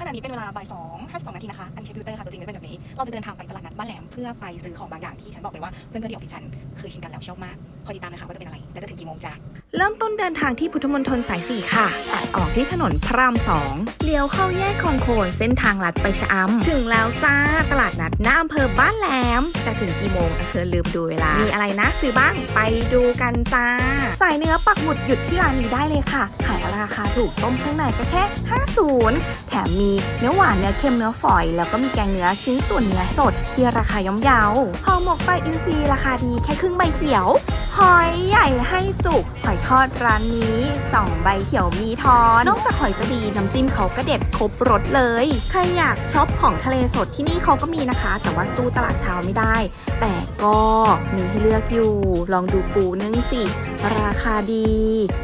ขณะนี้เป็นเวลาบ่ายสองห้าสิบสองนาทีนะคะ อันนี้ใช้ฟิลเตอร์ค่ะตัวจริงไม่เป็นแบบนี้ เราจะเดินทางไปตลาดนัดบ้านแหลมเพื่อไปซื้อของบางอย่างที่ฉันบอกเลยว่าเพื่อนๆที่ออฟฟิศฉันเคยชิมกันแล้วชอบมาก คอยติดตามนะคะว่าจะเป็นอะไร และจะถึงกี่โมงจ้าเริ่มต้นเดินทางที่พุทธมณฑลสาย 4 ค่ะ ตัดออกที่ถนนพระรามสองเลี้ยวเข้าแยกคลองโคนเส้นทางลัดไปชะอำถึงแล้วจ้า ตลาดนัดหน้าอำเภอบ้านแหลม แต่ถึงกี่โมงเธอลืมดูเวลา มีอะไรนะซื้อบ้าง ไปดูกันจ้า สายเนื้อปักหมุดหยุดที่ร้านนี้ได้เลยค่ะ ขายราคาถูกต้มข้างในก็แค่ 50 แถมมีเนื้อหวานเนื้อเค็มเนื้อฝอย แล้วก็มีแกงเนื้อชิ้นส่วนเนื้อสดที่ราคาย่อมเยาห่อหมกปลาอินทรีราคาดีแค่ครึ่งใบเขียว หอยใหญ่ให้จุกหอยทอดร้านนี้สองใบเขียวมีทอน นอกจากหอยจะดีน้ำจิ้มเขาก็เด็ดครบรสเลย ใครอยากช็อปของทะเลสดที่นี่เขาก็มีนะคะ แต่ว่าสู้ตลาดเช้าไม่ได้ แต่ก็มีให้เลือกอยู่ ลองดูปูนึ่งสิ ราคาดี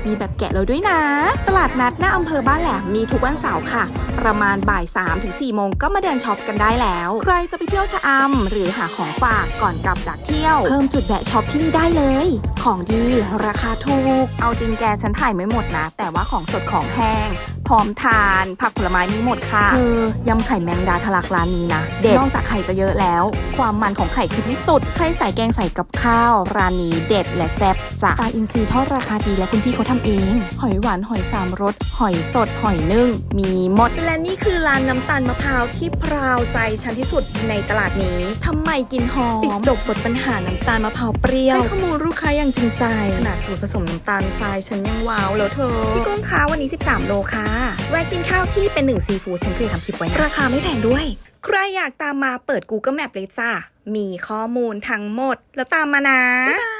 มีแบบแกะเลยด้วยนะ ตลาดนัดหน้าอำเภอบ้านแหลมมีทุกวันเสาร์ค่ะ ประมาณบ่าย3ถึง4โมงก็มาเดินช็อปกันได้แล้ว ใครจะไปเที่ยวชะอำหรือหาของฝากก่อนกลับจากเที่ยว เพิ่มจุดแวะช็อปที่นี่ได้เลย ของดีราคาถูก เอาจริงแกฉันถ่ายไม่หมดนะ แต่ว่าของสดของแห้งพร้อมทาน ผักผลไม้มีหมดค่ะ คือยำไข่แมงดาทะลักร้านนี้นะ เด็ดนอกจากไข่จะเยอะแล้ว ความมันของไข่คือที่สุด ใครใส่แกงใส่กับข้าว ร้านนี้เด็ดและแซ่บจ้ะปลาอินทรีทอดราคาดีและคุณพี่เขาทำเอง หอยหวานหอยสามรสหอยสดหอยนึ่ง มีหมด และนี่คือร้านน้ำตาลมะพร้าวที่พราวใจฉันที่สุดในตลาดนี้ทำไมกินหอมปิดจบบทปัญหาน้ำตาลมะพร้าวเปรี้ยวให้ข้อมูลลูกค้าอย่างจริงใจขนาดสูตรผสมน้ำตาลทรายฉันยังว้าวแล้วเธอพี่กุ้งค้าวันนี้ 13 โลค่ะแวะกินข้าวที่เป็นหนึ่งซีฟู้ดฉันเคยทำคลิปไว้นะราคาไม่แพงด้วย ใครอยากตามมาเปิด Google Map เลยจ้ามีข้อมูลทั้งหมด แล้วตามมานะบ๊ายบาย